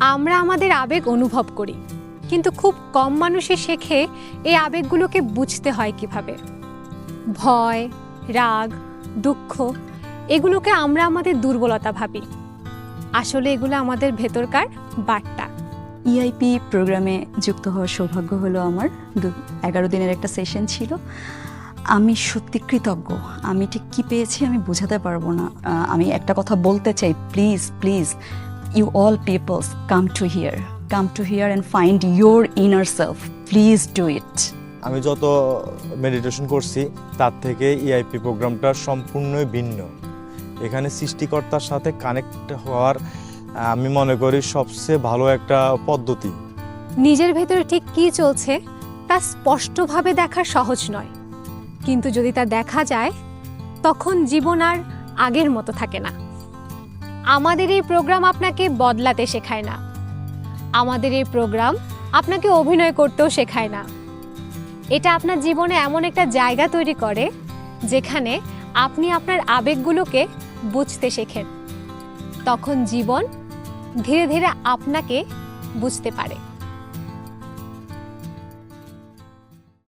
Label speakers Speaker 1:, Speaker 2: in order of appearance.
Speaker 1: আমরা আমাদের আবেগ অনুভব করি। কিন্তু খুব কম মানুষই শেখে এই আবেগগুলোকে বুঝতে হয় কীভাবে। ভয়, রাগ, দুঃখ, এগুলোকে আমরা আমাদের দুর্বলতা ভাবি। আসলে এগুলো আমাদের ভেতরকার বার্তা।
Speaker 2: ইআইপি প্রোগ্রামে যুক্ত হওয়ার সৌভাগ্য হলো আমার। দু এগারো দিনের একটা সেশন ছিল। আমি সত্যি কৃতজ্ঞ। আমি ঠিক কী পেয়েছি আমি বোঝাতে পারব না। আমি একটা কথা বলতে চাই। Please please you all peoples come to here come to here and find your inner self please do it
Speaker 3: আমি যত মেডিটেশন করছি তার থেকে ইআইপি প্রোগ্রামটা সম্পূর্ণই ভিন্ন। এখানে সৃষ্টিকর্তার সাথে কানেক্ট হওয়ার আমি মনে করি সবচেয়ে ভালো একটা পদ্ধতি।
Speaker 1: নিজের ভেতরে ঠিক কী চলছে তা স্পষ্টভাবে দেখা সহজ নয়। কিন্তু যদি তা দেখা যায় তখন জীবন আর আগের মতো থাকে না। আমাদের এই প্রোগ্রাম আপনাকে বদলাতে শেখায় না। আমাদের এই প্রোগ্রাম আপনাকে অভিনয় করতেও শেখায় না। এটা আপনার জীবনে এমন একটা জায়গা তৈরি করে, যেখানে আপনি আপনার আবেগগুলোকে বুঝতে শেখেন। তখন জীবন ধীরে ধীরে আপনাকে বুঝতে পারে।